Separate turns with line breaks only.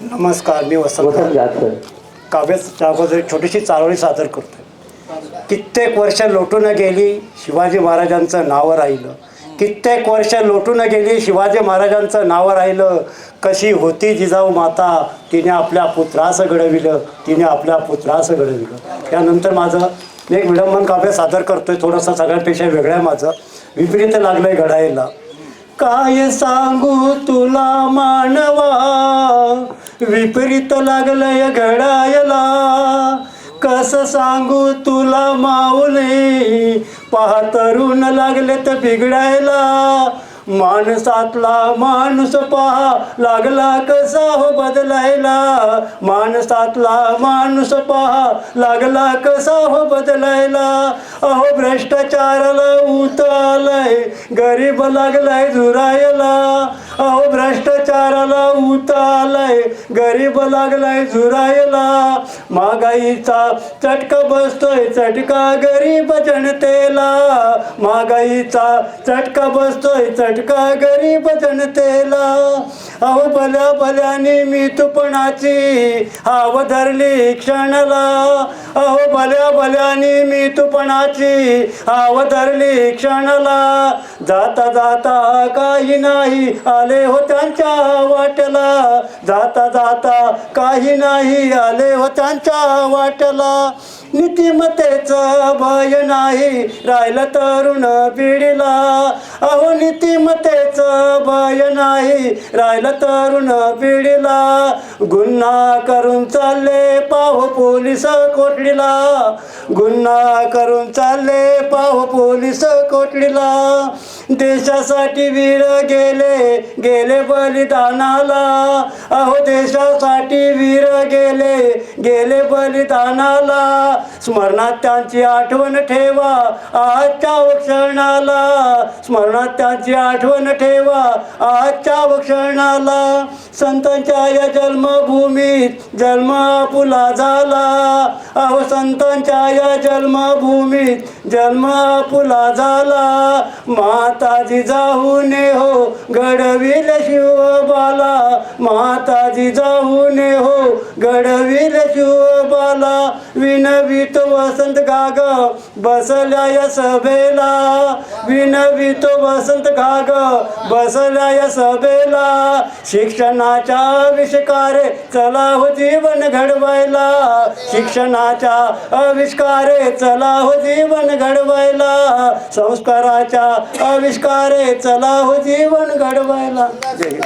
नमस्कार मी वसंत एक छोटीशी चारोळी सादर करतो कित्येक वर्ष लोटून गेली शिवाजी महाराजांचं नाव राहिलं. कित्येक वर्ष लोटून गेली शिवाजी महाराजांचं नाव राहिलं. कशी होती जिजाऊ माता तिने आपल्या पुत्रास घडविलं तिने आपल्या पुत्रास घडविलं. त्यानंतर माझं मी एक विडंबन काव्य सादर करतोय थोडंसं सगळ्यांपेक्षा वेगळं आहे माझं. विपरीत लागलंय घडायला. काय सांगू तुला मानवा? विपरीत लागलंय घडायला कस सांगू तुला माऊली पहा तरुण लागले तर बिघडायला. माणसातला माणूस पहा लागला कसा हो बदलायला? माणसातला माणूस पहा लागला कसा हो बदलायला? अहो भ्रष्टाचाराला ऊत आलाय गरीब लागलाय झुरायला. अहो भ्रष्टाचाराला ऊत आलाय गरीब लागलाय झुरायला. महागाईचा चटका बसतोय चटका गरीब जनतेला. महागाईचा चटका बसतोय चटका गरीब जनतेला. अहो भल्या भल्याने मी तुपणाची हाव धरली क्षणाला. अहो भल्या भल्याने मी तुपणाची हाव धरली क्षणाला. जाता जाता काही नाही आले हो त्यांच्या वाटला जाता जाता काही नाही आले हो त्यांच्या वाटला नीतिमतेचं भय नाही राहिलं तरुण पिढीला. नीतिमतेचं भय नाही. राहिलं तरुण पिढीला गुन्हा करून चालले पाहू पोलीस कोठडीला. गुन्हा करून चालले पाहू पोलीस कोठडीला. देशासाठी वीर गेले गेले बलिदानाला. अहो देशासाठी वीर गेले गेले बलिदानाला. स्मरणात त्यांची आठवण ठेवा आजच्या क्षणाला. स्मरणात त्यांची आठवण ठेवा आजच्या क्षणाला. संतांच्या या जन्मभूमीत जन्म आपुला झाला. अहो संतांच्या या जन्मभूमीत जन्म आपुला झाला. माता जाऊने हो घडविल शिवबाला माताजी जाऊने हो घडविल शिवबाला विनवितो वसंत गाग बसल्या या सभेला. विनवितो वसंत गाग बसल्या या सभेला. शिक्षणाच्या आविष्कारे चला हो जीवन घडवायला. शिक्षणाच्या आविष्कारे चला हो जीवन घडवायला. संस्काराच्या आविष्कारे चला हो जीवन घडवायला. जय